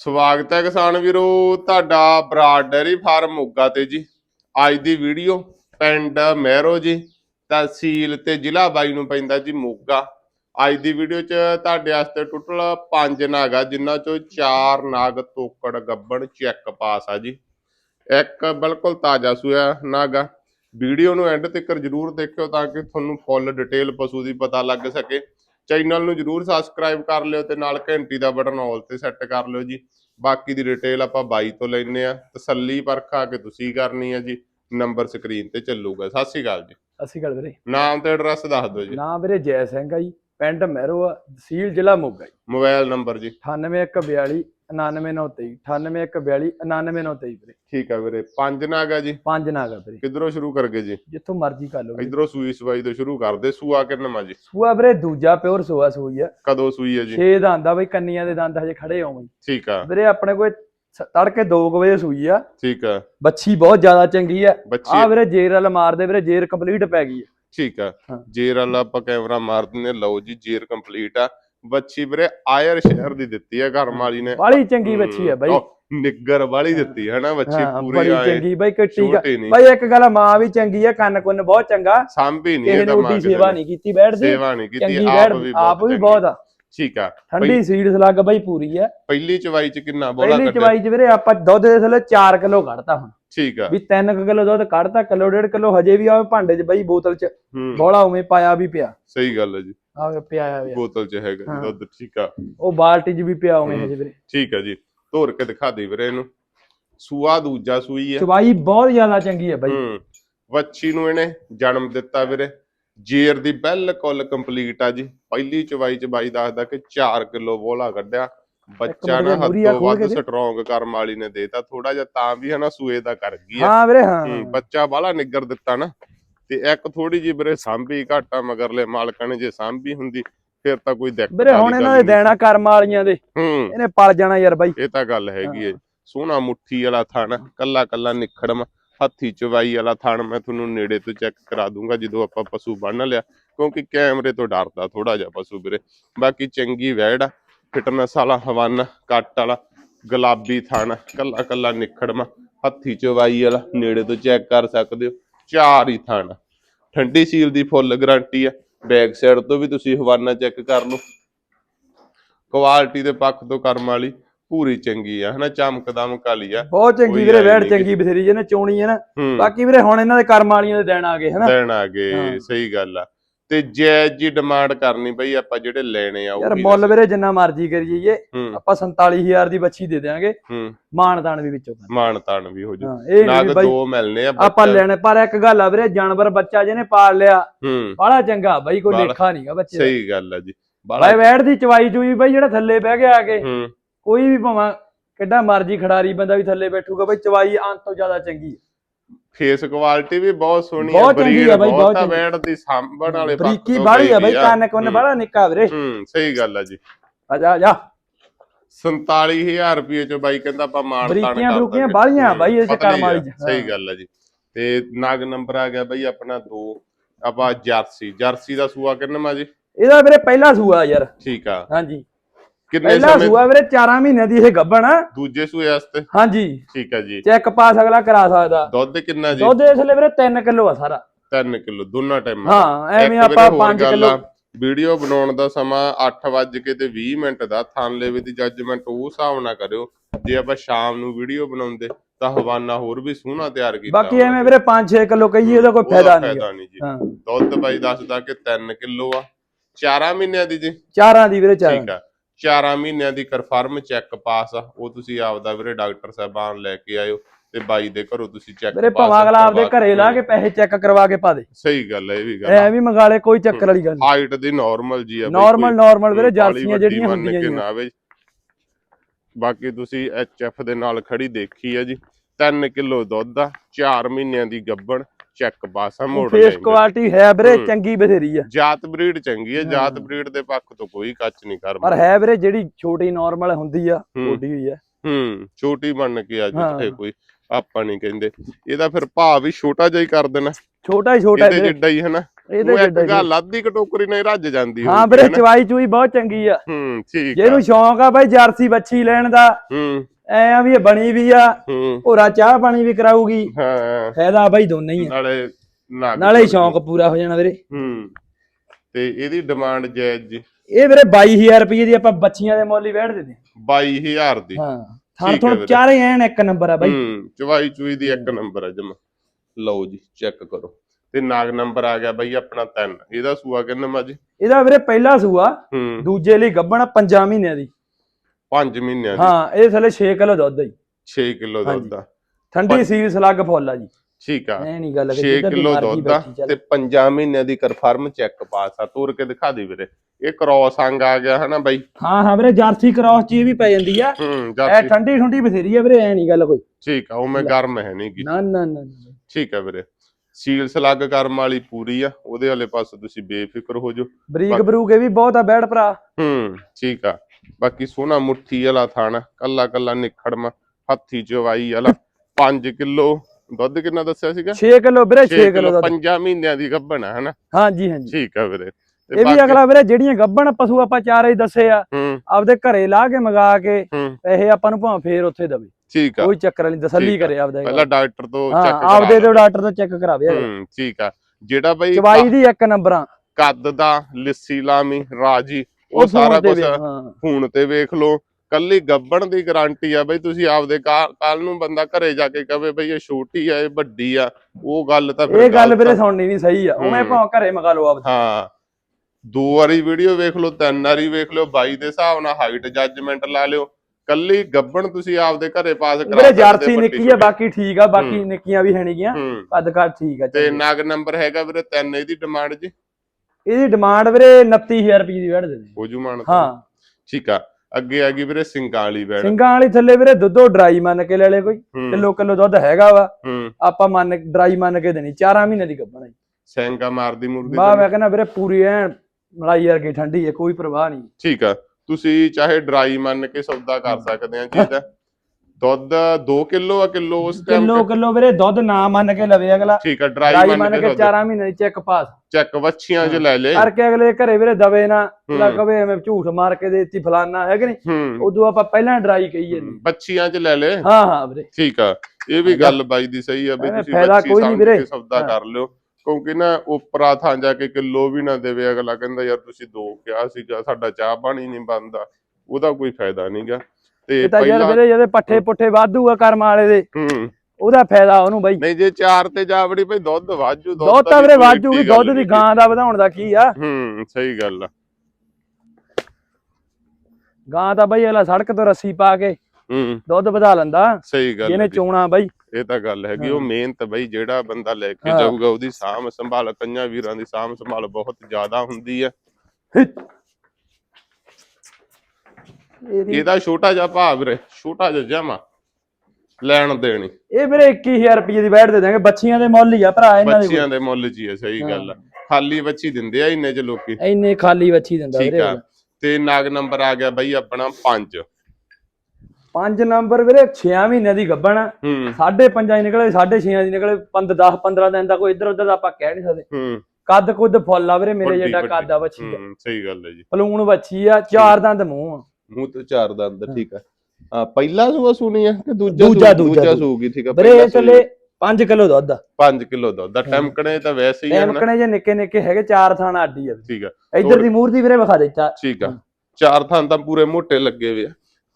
ਸਵਾਗਤ ਹੈ ਕਿਸਾਨ ਵੀਰੋ, ਤੁਹਾਡਾ ਬਰਾਡ ਡੈਰੀ ਫਾਰਮ ਮੋਗਾ ਤੇ ਜੀ। ਅੱਜ ਦੀ ਵੀਡੀਓ ਪਿੰਡ ਮਹਿਰੋ ਜੀ, ਤਹਿਸੀਲ ਤੇ ਜ਼ਿਲ੍ਹਾ ਬਾਈ ਨੂੰ ਪੈਂਦਾ ਜੀ ਮੋਗਾ। ਅੱਜ ਦੀ ਵੀਡੀਓ 'ਚ ਤੁਹਾਡੇ ਵਾਸਤੇ ਟੋਟਲ 5 ਨਾਗ ਆ ਜਿਨ੍ਹਾਂ ਚੋਂ 4 ਨਾਗ ਤੋਕੜ ਗੱਬਣ ਚੈੱਕ ਪਾਸ ਆ ਜੀ। ਇੱਕ ਬਿਲਕੁਲ ਤਾਜ਼ਾ ਸੂਆ ਨਾਗਾ ਵੀਡੀਓ ਨੂੰ ਐਂਡ ਤੱਕ ਜਰੂਰ ਦੇਖਿਓ ਤਾਂ ਕਿ ਤੁਹਾਨੂੰ ਫੁੱਲ ਡਿਟੇਲ ਪਸ਼ੂ ਦੀ ਪਤਾ ਲੱਗ ਸਕੇ। ਚੈਨਲ ਨੂੰ ਜਰੂਰ ਸਬਸਕ੍ਰਾਈਬ ਕਰ ਲਿਓ ਤੇ ਨਾਲ ਘੰਟੀ ਦਾ ਬਟਨ ਆਲ ਤੇ ਸੈੱਟ ਕਰ ਲਿਓ ਜੀ। ਬਾਕੀ ਦੀ ਡਿਟੇਲ ਆਪਾਂ ਬਾਈ ਤੋਂ ਲੈਣੇ ਆ ਤਸੱਲੀ ਪਰਖਾ ਕੇ ਤੁਸੀਂ ਕਰਨੀ ਆ ਜੀ। ਨੰਬਰ ਸਕਰੀਨ ਤੇ ਚੱਲੂਗਾ। ਸਤਿ ਸ਼੍ਰੀ ਅਕਾਲ ਜੀ। ਅਸੀਂ ਗੱਲ ਵੀਰੇ। ਨਾਮ ਤੇ ਐਡਰੈਸ ਦੱਸ ਦਿਓ ਜੀ। ਨਾਮ ਵੀਰੇ ਜੈ ਸਿੰਘ ਆ ਜੀ। ਪਿੰਡ ਮਹਿਰੋ ਆ ਤਹਿਸੀਲ ਜ਼ਿਲ੍ਹਾ ਮੋਗਾ ਜੀ। ਮੋਬਾਈਲ ਨੰਬਰ ਜੀ। 98142 99923 98142 99923 ਵੀਰੇ ਠੀਕ ਆ ਵੀਰੇ। ਪੰਜ ਨਾਗ ਆ ਜੀ। ਪੰਜ ਨਾਗ ਆ ਵੀਰੇ। ਕਿੱਧਰੋਂ ਸ਼ੁਰੂ ਕਰਗੇ ਜੀ? ਜਿੱਥੋਂ ਮਰਜ਼ੀ ਕਰ ਲਓ। ਇਧਰੋਂ ਸੂਈ ਸਵਾਈ ਤੋਂ ਸ਼ੁਰੂ ਕਰਦੇ। ਸੂਆ ਕਿੰਨਾ ਜੀ? ਸੂਆ ਵੀਰੇ ਦੂਜਾ ਪਿਓਰ ਸੂਆ ਸੂਈ ਆ। ਕਦੋਂ ਸੂਈ ਆ ਜੀ? 6 ਦੰਦ ਆ ਬਈ ਕੰਨੀਆਂ ਦੇ ਦੰਦ ਹਜੇ ਖੜੇ ਹੋਵੇਂ ਠੀਕ ਆ। ਵੀਰੇ ਆਪਣੇ ਕੋਲ ਤੜਕੇ 2 ਵਜੇ ਸੂਈ ਆ। ਠੀਕ ਆ। ਬੱਚੀ ਬਹੁਤ ਜ਼ਿਆਦਾ ਚੰਗੀ ਆ। ਆ ਵੀਰੇ ਜੇਰ ਵਾਲ ਮਾਰਦੇ ਵੀਰੇ ਜੇਰ ਕੰਪਲੀਟ ਪੈ ਗਈ ਆ। ਠੀਕ ਆ। ਜੇਰ ਵਾਲਾ ਆਪਾਂ ਕੈਮਰਾ ਮਾਰ ਹਾਂ। ਲਓ ਜੀ ਜੇਰ ਕੰਪਲੀਟ ਆ। ਬੱਚੀ ਵੀਰੇ ਆਇਰ ਸ਼ਹਿਰ ਦੀ ਦਿੱਤੀ ਆ ਘਰ ਵਾਲੀ ਨੇ। ਬਾਲੀ ਚੰਗੀ ਬੱਚੀ ਆ ਬਾਈ। ਨਿੱਗਰ ਵਾਲੀ ਦਿੱਤੀ ਹੈ ਨਾ ਬੱਚੀ ਹਾਂ ਪੂਰੀ ਬੜੀ ਆਏ ਚੰਗੀ ਬਾਈ ਕੱਟੀ ਬਾਈ ਇੱਕ ਗੱਲ ਮਾਂ ਵੀ ਚੰਗੀ ਆ ਕੰਨ ਕੁੰਨ ਬਹੁਤ ਚੰਗਾ। ਸਾਂਭੀ ਨਹੀਂ ਇਹਦਾ ਮਾਂ ਕਿਸੇ ਸੇਵਾ। ਨਹੀਂ ਕੀਤੀ ਬੈਠਦੀ ਸੇਵਾ ਨਹੀਂ ਕੀਤੀ ਆਪ ਵੀ ਆਪ ਵੀ। ਬਹੁਤ ਆ। ਠੀਕ ਆ। ਠੰਡੀ ਸੀਡ ਸਲੱਗ ਬਾਈ ਪੂਰੀ ਆ। ਪਹਿਲੀ ਚਵਾਈ ਚ ਕਿੰਨਾ ਬੋਲਾ ਪਹਿਲੀ ਕੱਢਿਆ? ਚਵਾਈ ਚ ਵੀਰੇ ਆਪਾਂ ਦੁੱਧ ਦੇ ਥੱਲੇ 4 ਕਿਲੋ ਕੱਢਤਾ ਹੁਣ। ਠੀਕ ਆ। ਵੀ 3 ਕਿਲੋ ਦੁੱਧ ਕੱਢਤਾ ਕਿਲੋ ਡੇਢ ਕਿਲੋ ਹਜੇ ਵੀ ਆਵੇ ਭਾਂਡੇ 'ਚ ਬਾਈ ਬੋਤਲ 'ਚ ਹੂੰ। ਬੋਲਾ ਉਵੇਂ ਪਾਇਆ ਵੀ ਪਿਆ। ਸਹੀ ਗੱਲ ਹੈ ਜੀ। ਆਵੇ ਪਿਆ ਆ ਪਿਆ ਬੋਤਲ ਚ ਹੈਗਾ ਜੀ ਹਾਂ। ਦੁੱਧ ਠੀਕ ਆ। ਉਹ ਬਾਲਟੀ 'ਚ ਵੀ ਪਿਆ ਉਵੇਂ ਹਜੇ ਵੀਰੇ। ਠੀਕ ਆ ਜੀ। ਧੋਰ ਕੇ ਦਿਖਾ ਦੇ ਵੀਰੇ ਇਹਨੂੰ। ਸੂਆ ਦੂਜਾ ਸੂਈ ਆ। ਚਵਾਈ ਬਹੁਤ ਜ਼ਿਆਦਾ ਚੰਗੀ ਹੈ ਬਾਈ। ਹੂੰ। ਵੱਛੀ ਨੂੰ ਇਹਨੇ ਜਨਮ ਦਿੱਤਾ ਵੀਰੇ। ਜੇਰ ਦੀ ਬਿਲਕੁਲ ਕੰਪਲੀਟ ਆ ਜੀ। ਪਹਿਲੀ ਚਵਾਈ ਚ ਬਾਈ ਦੱਸਦਾ ਕਿ 4 ਕਿਲੋ ਬੋਲਾ ਕੱਢਿਆ। ਬੱਚਾ ਨਾ ਹੱਦੋਂ ਵੱਧ। ਸਟਰੋਂਗ ਕਰਮ ਵਾਲੀ ਨੇ ਦੇਤਾ ਥੋੜਾ ਜਿਹਾ ਤਾਂ ਵੀ ਹਨਾ ਸੂਏ ਦਾ ਕਰ ਗਈ ਹਾਂ ਵੀਰੇ ਹਾਂ। ਬੱਚਾ ਬਾਹਲਾ ਨਿੱਗਰ ਦਿੱਤਾ ਨਾ। ਤੇ ਇੱਕ ਥੋੜੀ ਜਿਹੀ ਵੀਰੇ ਸਾਂਭੀ ਘਾਟਾ ਮਗਰਲੇ ਮਾਲਕਾਂ ਨੇ ਜੇ ਸਾਂਭੀ ਹੁੰਦੀ ਫਿਰ ਤਾਂ ਕੋਈ ਦਿੱਕਤ ਵੀਰੇ ਹੁਣ ਇਹਨਾਂ ਦੇ ਦੇਣਾ ਕਰਮ ਵਾਲੀਆਂ ਦੇ। ਇਹਨੇ ਪਲ ਜਾਣਾ ਯਾਰ ਬਾਈ। ਇਹ ਤਾਂ ਗੱਲ ਹੈਗੀ ਹੈ ਸੋਹਣਾ ਮੁੱਠੀ ਵਾਲਾ ਥਣ ਕੱਲਾ ਕੱਲਾ ਨਿਖੜਮ ਹੱਥੀ ਚਵਾਈ ਵਾਲਾ ਥਣ ਮੈਂ ਤੁਹਾਨੂੰ ਨੇੜੇ ਤੋਂ ਚੈੱਕ ਕਰਾ ਦੂੰਗਾ ਜਦੋਂ ਆਪਾਂ ਪਸ਼ੂ ਬੰਨ ਲਿਆ ਕਿਉਂਕਿ ਕੈਮਰੇ ਤੋਂ ਡਰਦਾ ਥੋੜਾ ਜਿਹਾ ਪਸ਼ੂ ਵੀਰੇ। ਬਾਕੀ ਚੰਗੀ ਵੈੜ ਆ। ਫਿਟਨੈਸ ਵਾਲਾ ਹਵਨ ਕੱਟ ਵਾਲਾ ਗੁਲਾਬੀ ਥਣ ਕੱਲਾ ਕੱਲਾ ਨਿਖੜਮ ਹੱਥੀ ਚਵਾਈ ਵਾਲਾ ਨੇੜੇ ਤੋਂ ਚੈੱਕ ਕਰ ਸਕਦੇ ਹੋ ਚਾਰ ਹੀ ਥਣ। ਠੰਡੀ ਸੀਲ ਦੀ ਫੁੱਲ ਗਾਰੰਟੀ ਆ ਬੈਕ ਸਾਈਡ ਤੋਂ ਵੀ ਤੁਸੀਂ ਹਵਾਨਾ ਚੈੱਕ ਕਰ ਲਓ। ਕੁਆਲਿਟੀ ਦੇ ਪੱਖ ਤੋਂ ਕਰਮ ਵਾਲੀ ਪੂਰੀ ਚੰਗੀ ਆ ਹਨਾ ਚਮਕਦਮ ਕਾਲੀ ਆ। ਬਹੁਤ ਚੰਗੀ ਵੀਰੇ ਵੈੜ ਚੰਗੀ ਬਥੇਰੀ ਜਿਹਨੇ ਚੋਣੀ ਹੈ ਨਾ। ਬਾਕੀ ਵੀਰੇ ਹੁਣ ਇਹਨਾਂ ਦੇ ਕਰਮ ਵਾਲੀਆਂ ਦੇ ਦੇਣ ਆ ਗਏ ਹਨਾ। ਦੇਣ ਆ ਗਏ। ਸਹੀ ਗੱਲ ਆ। ਤੇ ਜਾਇਜ਼ ਜੀ ਡਿਮਾਂਡ ਕਰਨੀ ਬਈ ਆਪਾਂ ਜਿਹੜੇ ਲੈਣੇ ਆ ਉਹ ਯਾਰ ਮੁੱਲ ਵੀਰੇ ਜਿੰਨਾ ਮਰਜ਼ੀ ਕਰੀ ਜਾਈਏ ਆਪਾਂ 47000 ਦੀ ਬੱਚੀ ਦੇ ਦੇਾਂਗੇ ਹੂੰ। ਮਾਨ ਤਾਨ ਵੀ ਵਿੱਚੋਂ ਕਰ। ਮਾਨ ਤਾਨ ਵੀ ਹੋ ਜੂ। ਨਾਗ ਦੋ ਮਿਲਨੇ ਆ ਆਪਾਂ ਲੈਣੇ ਪਰ ਇੱਕ ਗੱਲ ਆ ਵੀਰੇ ਜਾਨਵਰ ਬੱਚਾ ਜਿਹਨੇ ਪਾਲ ਲਿਆ ਬਾਹਲਾ ਚੰਗਾ ਬਾਈ ਕੋਈ ਲੇਖਾ ਨਹੀਂਗਾ ਬੱਚੇ ਸਹੀ ਗੱਲ ਆ ਜੀ। ਬਾਈ ਬਾਲਾ ਵੈੜ ਦੀ ਚਵਾਈ ਚੂਈ ਬਾਈ ਜਿਹੜਾ ਥੱਲੇ ਬਹਿ ਗਿਆ ਆ ਕੇ। ਕੋਈ ਵੀ ਭਾਵੇਂ ਕਿੱਡਾ ਮਰਜ਼ੀ ਖਿਡਾਰੀ ਬੰਦਾ ਵੀ ਥੱਲੇ ਬੈਠੂਗਾ ਬਾਈ ਚਵਾਈ ਅੰਤ ਤੋਂ ਜ਼ਿਆਦਾ ਚੰਗੀ ਹੈ ਫੇਸ ਕੁਆਲਿਟੀ ਵੀ ਬਹੁਤ ਸੋਹਣੀ ਆ ਬਾਈ, ਬਹੁਤ। ਵੈੜ ਦੀ ਸਾਂਭਣ ਵਾਲੇ ਪੱਖ ਬਰੀਕੀ ਆ ਗਈ ਬਾਈ ਕੰਨ ਕੁੰਨ ਹੂੰ। ਬਾਹਲਾ ਨਿੱਕਾ ਵੀਰੇ ਹੂੰ ਸਹੀ ਗੱਲ ਆ ਜੀ ਆ ਜਾ ਆ ਜਾ 47000 ਰੁਪਏ ਚ ਬਾਈ ਕਹਿੰਦਾ ਆਪਾਂ ਮਾਨ ਤਾਨ ਬਰੀਕੀਆਂ ਬਰੂਕੀਆਂ ਹੂੰ, ਬਾਈ ਪਤਲੀ ਕਰਮ ਵਾਲੀ। ਸਹੀ ਹਾਂ। ਗੱਲ ਆ ਜੀ ਤੇ ਨਗ ਨੰਬਰ ਆ ਗਿਆ ਬਾਈ ਆਪਣਾ 2 ਆਪਾਂ ਜਰਸੀ ਜਰਸੀ ਦਾ ਸੂਆ ਕਿੰਨਾ ਜੀ ਇਹਦਾ ਵੀਰੇ ਪਹਿਲਾ ਸੂਆ ਯਾਰ ਠੀਕ ਆ ਹਾਂਜੀ ਕਿੰਨੇ ਪਹਿਲਾ ਸਮੇਂ ਸੂਆ ਵੀਰੇ 4 ਮਹੀਨੇ ਦੀ ਇਹ ਗੱਭਣ ਆ। ਦੂਜੇ ਸੂਏ ਵਾਸਤੇ? ਹਾਂਜੀ। ਠੀਕ ਆ ਜੀ। ਚੈੱਕ ਪਾਸ ਅਗਲਾ ਕਰਾ ਸਕਦਾ। ਦੁੱਧ ਕਿੰਨਾ ਜੀ? ਦੁੱਧ ਇਸ ਲਈ ਵੀਰੇ 3 ਕਿਲੋ ਆ ਸਾਰਾ। 3 ਕਿਲੋ ਦੋਨਾਂ ਟਾਈਮਾਂ ਹਾਂ ਐਵੇਂ ਆਪਾਂ 5 ਕਿਲੋ ਵੀਡੀਓ ਬਣਾਉਣ ਦਾ ਸਮਾਂ 8 ਵੱਜ ਕੇ ਤੇ 20 ਮਿੰਟ ਦਾ। ਥਾਨਲੇ ਵੀ ਦੀ ਜੱਜਮੈਂਟ ਉਹ ਹਿਸਾਬ ਨਾਲ ਕਰਿਓ। ਜੇ ਆਪਾਂ ਸ਼ਾਮ ਨੂੰ ਵੀਡੀਓ ਬਣਾਉਂਦੇ ਤਾਂ ਹਵਾਨਾ ਹੋਰ ਵੀ ਸੋਹਣਾ ਤਿਆਰ ਕੀਤਾ ਬਾਕੀ ਐਵੇਂ ਵੀਰੇ 5-6 ਕਿਲੋ ਕਹੀਏ ਉਹਦਾ ਕੋਈ ਉਹਦਾ ਫਾਇਦਾ ਨਹੀਂ ਫਾਇਦਾ ਨਹੀਂ ਜੀ। ਹਾਂ। ਦੁੱਧ ਬਾਈ ਦੱਸਦਾ ਕਿ 3 ਕਿਲੋ ਆ। 4 ਮਹੀਨਿਆਂ ਦੀ ਜੀ। ਚਾਰਾਂ ਦੀ ਵੀਰੇ ਚਾਰਾਂ। ਠੀਕ ਆ। 4 ਮਹੀਨਿਆਂ ਦੀ ਕਨਫਰਮ ਚੈੱਕ ਪਾਸ ਆ ਉਹ ਤੁਸੀਂ ਆਪਦਾ ਵੀਰੇ ਡਾਕਟਰ ਸਾਹਿਬਾਨ ਲੈ ਕੇ ਆਇਓ ਤੇ ਬਾਈ ਦੇ ਘਰੋਂ ਤੁਸੀਂ ਚੈੱਕ ਵੀਰੇ ਭਾਵੇਂ ਅਗਲਾ ਆਪਦੇ ਘਰੇ ਲਾ ਕੇ ਪੈਸੇ ਚੈੱਕ ਕਰਵਾ ਕੇ ਪਾ ਦੇ। ਸਹੀ ਗੱਲ ਹੈ ਇਹ ਵੀ ਗੱਲ ਐ ਵੀ ਮੰਗਾ ਲੈ ਕੋਈ ਚੱਕਰ ਵਾਲੀ ਗੱਲ ਨਹੀਂ। ਹਾਈਟ ਦੀ ਨਾਰਮਲ ਜੀ ਆ ਨਾਰਮਲ ਨਾਰਮਲ ਵੀਰੇ ਜਰਸੀਆਂ ਜਿਹੜੀਆਂ ਹੁੰਦੀਆਂ ਨਾ ਬਾਕੀ ਤੁਸੀਂ ਐਚਐਫ ਦੇ ਨਾਲ ਖੜੀ ਦੇਖੀ ਆ ਜੀ। 3 ਕਿਲੋ ਦੁੱਧ ਆ 4 ਮਹੀਨਿਆਂ ਦੀ ਗੱਬਣ। ਚੈੱਕ ਆ ਮੋੜ ਫੇਸ। ਕੁਆਲਿਟੀ ਹੈ ਵੀਰੇ। ਚੰਗੀ ਬਥੇਰੀ ਆ ਜਾਤ ਬਰੀਡ ਚੰਗੀ ਹੈ ਜਾਤ। ਬਰੀਡ ਦੇ ਪੱਖ ਤੋਂ ਕੋਈ ਕੱਚ ਨਹੀਂ ਕਰ ਪਰ ਹੈ ਵੀਰੇ ਜਿਹੜੀ ਛੋਟੀ ਨਾਰਮਲ ਹੁੰਦੀ ਆ। ਛੋਟੀ ਹੋਈ ਆ ਹੂੰ ਛੋਟੀ ਬਣ ਕੇ ਆ ਹਾਂ। ਜਿੱਥੇ ਕੋਈ ਆਪਾਂ ਨਹੀਂ ਕਹਿੰਦੇ ਇਹਦਾ ਫਿਰ ਭਾਅ ਵੀ ਛੋਟਾ ਜਿਹਾ ਹੀ ਕਰ ਦੇਣਾ ਛੋਟਾ ਹੀ ਛੋਟਾ ਇਹਦੇ ਜਿੱਡਾ ਹੀ ਹਨਾ ਇਹਦੇ ਜਿੱਡਾ ਹੀ ਗੱਲ ਅੱਧੀ ਕਟੋਕਰੀ ਨਹੀਂ ਰੱਜ ਜਾਂਦੀ ਹਾਂ ਵੀਰੇ? ਚਵਾਈ ਚੂਈ ਬਹੁਤ ਚੰਗੀ ਆ ਹੂੰ ਠੀਕ ਜੇ ਆ ਇਹਨੂੰ ਸ਼ੌਂਕ ਆ ਬਾਈ ਜਰਸੀ ਬੱਚੀ ਲੈਣ ਦਾ ਹੂੰ ਐ ਆ ਵੀ ਇਹ ਬਣੀ ਵੀ ਆ ਹੂੰ। ਹੋਰਾ ਚਾਹ ਪਾਣੀ ਵੀ ਕਰਾਊਗੀ। ਹਾਂ। ਫਾਇਦਾ ਬਾਈ ਦੋਨੇ ਹੀ ਆ। ਨਾਲੇ ਨਗ ਨਾਲੇ ਸ਼ੌਂਕ ਪੂਰਾ ਹੋ ਜਾਣਾ ਵੀਰੇ। ਹੂੰ। ਤੇ ਇਹਦੀ ਡਿਮਾਂਡ ਜਾਇਜ਼ ਜੀ। ਇਹ ਵੀਰੇ 22000 ਰੁਪਏ ਦੀ ਆਪਾਂ ਬੱਚੀਆਂ ਦੇ ਮੁੱਲ ਹੀ ਵੈੜ ਦਿੰਦੇ 22000 ਦੀ। ਹਾਂ। ਥਣ ਵੀਰੇ। ਚਾਰੇ ਐਨ ਇੱਕ ਨੰਬਰ ਆ ਬਾਈ। ਹੂੰ ਚਵਾਈ ਚੂਈ ਦੀ ਇੱਕ ਨੰਬਰ ਆ ਜਮਾ। ਲਓ ਜੀ ਚੈੱਕ ਕਰੋ। ਤੇ ਨਾਗ ਨੰਬਰ ਆ ਗਿਆ ਬਾਈ ਆਪਣਾ 3 ਇਹਦਾ ਸੂਆ ਕਿੰਨਾ ਮਾ ਜੀ ਇਹਦਾ ਵੀਰੇ ਪਹਿਲਾ ਸੂਆ ਦੂਜੇ ਲਈ ਗੱਬਣ 5 ਮਹੀਨਿਆਂ ਦੀ। 5 ਮਹੀਨਿਆਂ ਦੀ। ਹਾਂ ਇਹ ਥੱਲੇ 6 ਕਿਲੋ ਦੁੱਧ ਜੀ। 6 ਕਿਲੋ। ਦੁੱਧ ਦਾ ਠੰਡੀ ਸੀਲ ਸਲੱਗ ਫੁੱਲ ਆ ਜੀ। ਠੀਕ ਆ। ਐ ਨਹੀਂ ਗੱਲ 6 ਜਿੱਧਰ ਦੀ ਕਿਲੋ ਦੁੱਧ ਆ। ਤੇ 5 ਮਹੀਨਿਆਂ ਦੀ ਕਨਫਰਮ ਚੈੱਕ ਪਾਸ ਆ। ਤੋਰ ਕੇ ਦਿਖਾ ਦੇ ਵੀਰੇ। ਇਹ ਕ੍ਰੋਸ ਅੰਗ ਆ ਗਿਆ ਹਨਾ ਬਾਈ? ਹਾਂ ਹਾਂ ਵੀਰੇ ਜਰਸੀ ਕ੍ਰਾਸ ਚ ਇਹ ਵੀ ਪੈ ਜਾਂਦੀ ਆ। ਹੂੰ ਜਰਸੀ। ਠੰਡੀ ਠੰਡੀ ਬਥੇਰੀ ਆ ਵੀਰੇ ਐ ਨਹੀਂ ਗੱਲ ਕੋਈ। ਠੀਕ ਆ ਉਹ ਮੈਂ ਗਰਮ ਹੈ ਨਹੀਂ ਗੀ ਨਾ ਨਾ ਨਾ ਨਾ। ਠੀਕ ਆ ਵੀਰੇ। ਸੀਲ ਸਲੱਗ ਕਰਮ ਵਾਲੀ ਪੂਰੀ ਆ। ਉਹਦੇ ਵਾਲੇ ਪਾਸੇ ਤੁਸੀਂ ਬੇਫਿਕਰ ਹੋ ਜਾਓ। ਬਰੀਕ ਬਰੂਕ ਇਹ ਵੀ ਬਹੁਤ ਆ ਬੈੜ ਭਰਾ। ਹੂੰ ਠੀਕ ਆ। ਬਾਕੀ ਸੋਨਾ ਮੁੱਠੀ ਵਾਲਾ ਥਾਣਾ ਕੱਲਾ ਕੱਲਾ ਨਿਖੜਮਾ ਹੱਥੀ ਚਵਾਈ ਵਾਲਾ 5 ਕਿਲੋ ਦੁੱਧ ਕਿੰਨਾ ਦੱਸਿਆ ਸੀਗਾ? 6 ਕਿਲੋ ਵੀਰੇ 6 6 ਕਿਲੋ ਕਿਲੋ ਦਾ ਪੰਜਾਂ ਮਹੀਨਿਆਂ ਦੀ ਗੱਭਣ ਆ ਹਨਾ? ਹਾਂਜੀ ਹਾਂਜੀ। ਠੀਕ ਆ ਵੀਰੇ। ਇਹ ਵੀ ਅਗਲਾ ਵੀਰੇ ਜਿਹੜੀਆਂ ਗੱਬਣ ਪਸ਼ੂ ਆਪਾਂ ਚਾਰੇ ਹੀ ਦੱਸੇ ਆ ਹੂੰ। ਆਪਦੇ ਘਰੇ ਲਾ ਕੇ ਮੰਗਾ ਕੇ ਹੂੰ। ਪੈਸੇ ਆਪਾਂ ਨੂੰ ਭਾਵੇਂ ਫੇਰ ਉੱਥੇ ਦਵੇ। ਠੀਕ ਆ। ਕੋਈ ਚੱਕਰ ਵਾਲੀ ਤਸੱਲੀ। ਕਰੇ ਆਪਦੇ ਪਹਿਲਾਂ ਡਾਕਟਰ ਤੋਂ ਹਾਂ ਚੈੱਕ ਆਪਦੇ ਤੋਂ ਡਾਕਟਰ ਤੋਂ ਚੈੱਕ ਕਰਾਵੇ। ਹੂੰ ਠੀਕ ਆ। ਜਿਹੜਾ ਬਈ ਚਵਾਈ ਦੀ ਇੱਕ ਨੰਬਰਾਂ। ਕੱਦ ਦਾ ਲਿੱਸੀ ਲਾਮੀ ਰਾਜੀ ਉਹ ਉਹ ਸਾਰਾ ਕੁਝ ਫੋਨ ਤੇ ਵੇਖ ਲਓ ਕੱਲੀ ਗੱਬਣ ਦੀ ਗਾਰੰਟੀ ਆ ਬਈ ਤੁਸੀਂ ਆਪਦੇ ਕੱਲ ਨੂੰ ਬੰਦਾ ਘਰੇ ਜਾ ਕੇ ਕਵੇ ਬਈ ਇਹ ਛੋਟੀ ਆ ਇਹ ਵੱਡੀ ਆ ਉਹ ਗੱਲ ਤਾਂ ਇਹ ਗੱਲ ਵੀਰੇ। ਸੁਣਨੀ ਨਹੀਂ ਸਹੀ ਆ ਉਵੇਂ ਹੂੰ। ਭਾਵੇਂ ਘਰੇ ਮੰਗਾ ਲਓ ਆਪਦੇ ਹਾਂ ਦੋ ਵਾਰੀ ਵੀਡੀਓ ਵੇਖ ਲਓ ਤਿੰਨ ਵਾਰੀ ਵੇਖ ਲਓ ਬਾਈ ਦੇ ਹਿਸਾਬ ਨਾਲ ਹਾਈਟ ਜੱਜਮੈਂਟ ਲਾ ਲਿਓ ਕੱਲੀ ਗੱਬਣ ਤੁਸੀਂ ਆਪਦੇ ਘਰੇ ਪਾਸ ਕਰਾ ਸਕਦੇ ਜਰਸੀ ਨਿੱਕੀ ਆ। ਬਾਕੀ ਠੀਕ ਆ ਬਾਕੀ। ਨਿੱਕੀਆਂ ਵੀ ਹੈਣਗੀਆਂ ਕੱਦ ਠੀਕ ਆ ਤੇ। ਨਗ ਨੰਬਰ ਹੈਗਾ ਵੀਰੇ ਤਿੰਨ ਇਹਦੀ ਡਿਮਾਂਡ ਜੀ ਇਹਦੀ ਡਿਮਾਂਡ ਵੀਰੇ 29000 ਰੁਪਏ ਦੀ ਵੜ ਦੇ ਹੋ ਜੂ ਮਾਨ ਹਾਂ। ਠੀਕ ਆ। ਅੱਗੇ ਆ ਗਈ ਵੀਰੇ ਸਿੰਗਾਂ ਵਾਲੀ ਬੈੜ ਸਿੰਘਾਂ ਵਾਲੀ ਥੱਲੇ ਵੀਰੇ ਦੁੱਧੋ ਡਰਾਈ ਮੰਨ ਕੇ ਲੈ ਲੈ ਕੋਈ। ਕਿਲੋ ਕਿਲੋ ਦੁੱਧ ਹੈਗਾ ਵਾ। ਆਪਾਂ ਮੰਨ ਡਰਾਈ ਮੰਨ ਕੇ ਦੇਣੀ 4 ਮਹੀਨੇ ਦੀ ਗੱਭਣ ਹੈ। ਸਿੰਗਾ ਮਾਰਦੀ ਮੁਰਦੀ ਬਾ ਮੈਂ ਕਹਿੰਦਾ ਵੀਰੇ ਪੂਰੀ ਐ ਮਲਾਈ ਵਰਗੀ ਠੰਡੀ ਹੈ ਕੋਈ ਪ੍ਰਵਾਹ ਨਹੀਂ। ਠੀਕ ਆ। ਤੁਸੀਂ ਚਾਹੇ ਡਰਾਈ ਮੰਨ ਕੇ ਸੌਦਾ ਕਰ ਸਕਦੇ ਆ ਜਿਹਦਾ ਦੁੱਧ 2 ਕਿਲੋ ਆ ਕਿਲੋ ਉਸ ਟਾਈਮ ਕਿਲੋ ਕਿਲੋ ਵੀਰੇ ਦੁੱਧ ਨਾ ਮੰਨ ਕੇ ਲਵੇ ਅਗਲਾ। ਠੀਕ ਆ ਡਰਾਈ ਮੰਨ ਕੇ ਕੇ 4 ਮਹੀਨੇ ਦੀ ਚੈੱਕ ਪਾਸ ਚੈੱਕ ਵੱਛੀਆਂ ਚ ਲੈ ਲੈ। ਕਰਕੇ ਅਗਲੇ ਘਰੇ ਵੀਰੇ ਦਵੇ ਨਾ। ਕਵੇ ਐਵੇਂ ਝੂਠ ਮਾਰ ਕੇ ਦੇਤੀ ਫਲਾਨਾ ਹੈ ਕਿ ਨਹੀਂ? ਉਦੋਂ ਆਪਾਂ ਪਹਿਲਾਂ ਡਰਾਈ ਕਹੀਏ ਨਹੀਂ ਬੱਚੀਆਂ ਚ ਲੈ ਲੈ। ਹਾਂ ਹਾਂ ਵੀਰੇ। ਠੀਕ ਆ। ਇਹ ਵੀ ਗੱਲ ਬਾਈ ਦੀ ਸਹੀ ਆ ਐਵੇਂ ਤੁਸੀਂ ਫਾਇਦਾ ਬੱਚੀ ਸੌਦਾ। ਕਰ ਲਿਓ। ਕਿਉਂਕਿ ਨਾ ਉਪਰਾ ਥਾਂ ਜਾ ਕੇ ਕਿਲੋ ਵੀ ਨਾ ਦੇਵੇ ਅਗਲਾ ਕਹਿੰਦਾ ਯਾਰ ਤੁਸੀਂ ਦੋ ਕਿਹਾ ਸੀਗਾ ਸਾਡਾ ਚਾਹ ਪਾਣੀ ਨਹੀਂ ਬਣਦਾ। ਉਹਦਾ ਕੋਈ ਫਾਇਦਾ ਨਹੀਂਗਾ ਤੇ ਤਾਂ ਯਾਰ ਪਹਿਲਾਂ ਵੀਰੇ ਜਿਹਦੇ ਪੱਠੇ ਪੁੱਠੇ ਵਾਧੂ ਆ ਕਰਮ ਵਾਲੇ ਦੇ ਹੂੰ। ਉਹਦਾ ਫਾਇਦਾ ਉਹਨੂੰ ਬਈ। ਨਹੀਂ ਜੇ ਚਾਰ ਤੇ ਜਾ ਵੜੀ ਭਈ ਦੁੱਧ ਵਾਜੂ ਦੁੱਧ ਤਾਂ ਵੀਰੇ ਕੋਈ ਵਾਜੂ ਵੀ ਏਡੀ ਗੱਲ ਦੁੱਧ ਦੀ ਗਾਂ ਦਾ ਵਧਾਉਣ ਦਾ ਕੀ ਆ? ਹੂੰ ਸਹੀ ਗੱਲ ਆ। ਗਾਂ ਤਾਂ ਬਈ ਅਗਲਾ ਸੜਕ ਤੋਂ ਰੱਸੀ ਪਾ ਕੇ ਹੂੰ। ਦੁੱਧ ਵਧਾ ਲੈਂਦਾ। ਸਹੀ ਗੱਲ ਜਿਹਨੇ ਹੈ ਜੀ। ਚੋਣਾ ਬਈ। ਇਹ ਤਾਂ ਗੱਲ ਹੈਗੀ ਉਹ ਮਿਹਨਤ ਬਈ ਜਿਹੜਾ ਬੰਦਾ ਲੈ ਕੇ ਹਾਂ। ਜਾਊਗਾ ਉਹਦੀ ਸਾਂਭ ਸੰਭਾਲ ਕਈਆਂ ਵੀਰਾਂ ਦੀ ਸਾਂਭ ਸੰਭਾਲ ਬਹੁਤ ਜ਼ਿਆਦਾ ਹੁੰਦੀ ਹੈ ਇਹਦੀ। ਇਹਦਾ ਛੋਟਾ ਜਿਹਾ ਭਾਅ ਵੀਰੇ ਛੋਟਾ ਜਿਹਾ ਜਮਾ। ਲੈਣ ਦੇਣੀ। ਇਹ ਵੀਰੇ 21000 ਰੁਪਏ ਦੀ ਬੈਠ ਦੇ ਦਾਂਗੇ ਬੱਚੀਆਂ ਦੇ ਮੁੱਲ ਹੀ ਆ ਭਰਾ ਇਹਨਾਂ ਦੇ ਬੱਚਿਆਂ ਦੇ ਮੁੱਲ 'ਚ ਹੀ ਸਹੀ ਗੱਲ ਆ। ਖਾਲੀ ਬੱਚੀ ਦਿੰਦੇ ਆ ਇੰਨੇ ਚ ਲੋਕੀ। ਇੰਨੇ ਖਾਲੀ ਬੱਚੀ ਦਿੰਦਾ ਠੀਕ ਵੀਰੇ। ਆ। ਤੇ ਨਾਗ ਨੰਬਰ ਆ ਗਿਆ ਬਈ ਆਪਣਾ 5 ਪੰਜ ਨੰਬਰ ਵੀਰੇ 6 ਮਹੀਨਿਆਂ ਦੀ ਗੱਭਣ ਹੂੰ। ਸਾਢੇ ਪੰਜਾਂ ਦੀ ਨਿਕਲੇ ਸਾਢੇ ਛੇਆਂ ਦੀ ਨਿਕਲੇ 5 10 15 ਦਿਨ ਦਾ ਕੋਈ ਇੱਧਰ ਉੱਧਰ ਦਾ ਆਪਾਂ ਕਹਿ ਨਹੀਂ ਸਕਦੇ। ਹੂੰ। ਕੱਦ ਕੁੱਦ ਫੁੱਲ ਆ ਵੀਰੇ ਮੇਰੇ ਵੱਡੀ-। ਕੱਦ ਆ ਬੱਚੀ ਦਾ। ਹੂੰ ਸਹੀ ਗੱਲ ਹੈ ਜੀ। ਪਲੂਣ ਬੱਚੀ ਆ ਚਾਰ ਦੰਦ ਮੂੰਹ ਆ। ਮੂੰਹ ਤੇ ਚਾਰ ਦੰਦ ਠੀਕ ਆ। ਆ ਪਹਿਲਾ ਸੂਆ ਸੁਣੀ ਆ ਕਿ ਦੂਜਾ ਦੂਜਾ-। ਸੂਗੀ ਠੀਕ ਆ। ਵੀਰੇ ਇਹ ਚੱਲੇ 5 ਕਿਲੋ ਦੁੱਧ 5 ਕਿਲੋ ਦੁੱਧ ਦਾ ਟੈਂਕਣੇ ਤਾਂ ਵੈਸੇ ਹੀ ਆ ਨਾ ਐਮਕਣੇ ਜੇ ਨਿੱਕੇ ਨਿੱਕੇ ਹੈਗੇ ਚਾਰ ਥਾਣਾ ਅੱਡੀ ਆ। ਠੀਕ ਆ। ਇੱਧਰ ਦੀ ਮੂਰਤੀ ਵੀਰੇ ਵਿਖਾ ਦੇ ਚਾ ਠੀਕ ਆ। ਚਾਰ ਥਾਂ ਤਾਂ ਪੂਰੇ ਮੋਟੇ ਲੱਗੇ ਵੇ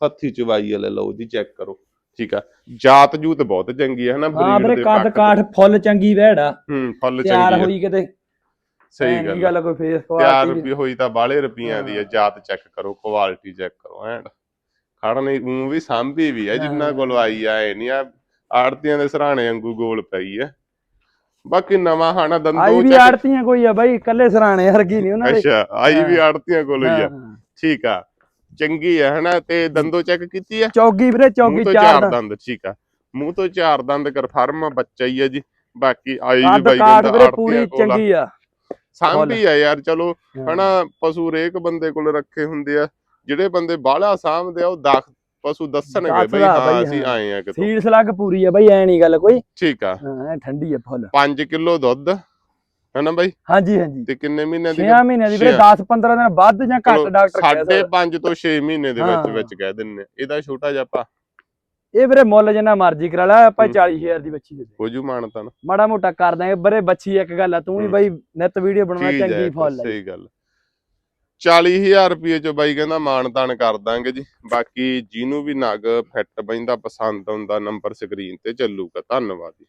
ਹੱਥੀ ਚਵਾਈ ਵਾਲੇ ਲਓ ਜੀ ਚੈੱਕ ਕਰੋ। ਠੀਕ ਆ। ਜਾਤ ਜੂਤ ਬਹੁਤ ਚੰਗੀ ਹੈ ਹਨਾ ਹਾਂ breed ਵੀਰੇ ਦੇ ਕੱਦ ਕਾਠ ਫੁੱਲ ਚੰਗੀ ਵਹਿੜ ਹੂੰ ਫੁੱਲ ਤਿਆਰ ਚੰਗੀ ਆ। ਹੋਈ ਕਿਤੇ। ਸਹੀ ਐਂ ਨੀ ਗੱਲ। ਗੱਲ ਕੋਈ ਫੇਸ ਕੁਆਲਿਟੀ ਰੁਪਏ ਹੋਈ ਤਾਂ ਬਾਲੇ ਰੁਪਈਆਂ ਦੀ ਹੈ ਜਾਤ ਚੈੱਕ ਕਰੋ ਕੁਆਲਿਟੀ ਚੈੱਕ ਕਰੋ ਐਂਡ ਖੜਨੀ ਉਹ ਵੀ ਸਾਂਭੀ ਵੀ ਹੈ ਜਿੰਨਾ ਹਾਂ। ਕੋਲ ਆਈ ਆ ਇਹ ਨਹੀਂ ਆ ਆੜਤੀਆਂ ਦੇ ਸਰਾਣੇ ਵਾਂਗੂ ਗੋਲ ਪਈ ਹੈ ਬਾਕੀ ਨਵਾਂ ਹਾਣਾ ਆਈ ਦੰਦੋ ਵੀ ਚੱਕ ਆੜਤੀਆਂ ਕੋਈ ਆ ਬਾਈ ਕੱਲੇ ਸਰਾਣੇ ਵਰਗੀ ਨਹੀਂ ਉਹਨਾਂ ਦੇ ਅੱਛਾ ਆਈ ਵੀ ਹਾਂ। ਆੜਤੀਆਂ ਕੋਲ ਹੀ ਆ ਹਾਂ। ਠੀਕ ਆ ਚੰਗੀ ਹੈ ਹਨਾ ਤੇ ਦੰਦੋ ਚੈੱਕ ਕੀਤੀ ਆ ਚੌਗੀ ਵੀਰੇ ਚੌਗੀ ਚਾਰ ਦੰਦ ਠੀਕ ਆ ਮੂੰਹ ਤੋਂ ਚਾਰ ਦੰਦ ਕਨਫਰਮ ਬੱਚਾ ਹੀ ਆ ਜੀ ਬਾਕੀ ਆਈ ਵੀ ਬਾਈ ਪੂਰੀ ਆੜਤੀਆਂ ਕੋਲ ਆ। ਚੰਗੀ ਆ ਸਾਂਭੀ ਆ ਯਾਰ ਚਲੋ। ਹਨਾ ਪਸ਼ੂ ਰੇਕ ਬੰਦੇ ਕੋਲ ਰੱਖੇ ਹੁੰਦੇ ਆ। ਜਿਹੜੇ ਬੰਦੇ ਬਾਹਲਾ ਸਾਂਭਦੇ ਆ ਉਹ ਦਖ ਪਸ਼ੂ ਦੱਸਣਗੇ ਬਈ ਹਾਂ ਅਸੀਂ। ਆਏ ਆ ਕਿਤੋਂ। ਸੀਲ ਸਲੱਗ ਪੂਰੀ ਆ ਬਾਈ ਐ ਨਹੀਂ ਗੱਲ ਕੋਈ। ਠੀਕ ਆ। ਹਾਂ ਠੰਡੀ ਆ ਫੁੱਲ। 5 ਕਿਲੋ ਦੁੱਧ ਹਨਾ ਬਾਈ? ਹਾਂਜੀ ਹਾਂਜੀ। ਤੇ ਕਿੰਨੇ ਮਹੀਨਿਆਂ ਦੀ 6 ਮਹੀਨਿਆਂ ਦੀ ਵੀਰੇ 10 15 ਦਿਨ ਵੱਧ ਜਾਂ ਘੱਟ ਡਾਕਟਰ ਕਹਿ ਸਾਢੇ ਸਕਦਾ। 5 ਤੋਂ 6 ਮਹੀਨੇ ਦੇ ਵਿੱਚ। ਵਿੱਚ ਕਹਿ ਦਿੰਨੇ ਇਹਦਾ ਛੋਟਾ ਜਿਹਾ ਆਪਾਂ ਇਹ ਵੀਰੇ ਮੁੱਲ ਜਿੰਨਾ ਮਰਜ਼ੀ ਕਰਾ ਲੈ ਆਪਾਂ ਹੂੰ। 40000 ਦੀ ਬੱਚੀ ਦੇ ਦੇ। ਹੋ ਜੂ ਮਾਨਤਾ ਮਾੜਾ ਮੋਟਾ ਕਰ ਦਾਂਗੇ ਬਰੇ ਬੱਚੀ ਇੱਕ ਗੱਲ ਆ ਤੂੰ ਵੀ। ਬਾਈ ਨਿਤ ਵੀਡੀਓ ਬਣਾਉਣਾ ਚੰਗੀ ਫੁੱਲ ਹੈ ਸਹੀ ਗੱਲ। 40000 ਰੁਪਏ ਚ ਬਾਈ ਕਹਿੰਦਾ ਮਾਨਤਾਨ ਕਰ ਦਾਂਗੇ ਜੀ। ਬਾਕੀ ਜਿਹਨੂੰ ਵੀ ਨਗ ਫਿੱਟ ਬੈਂਦਾ ਪਸੰਦ ਆਉਂਦਾ ਨੰਬਰ ਸਕਰੀਨ ਤੇ ਚੱਲੂਗਾ। ਧੰਨਵਾਦ ਜੀ।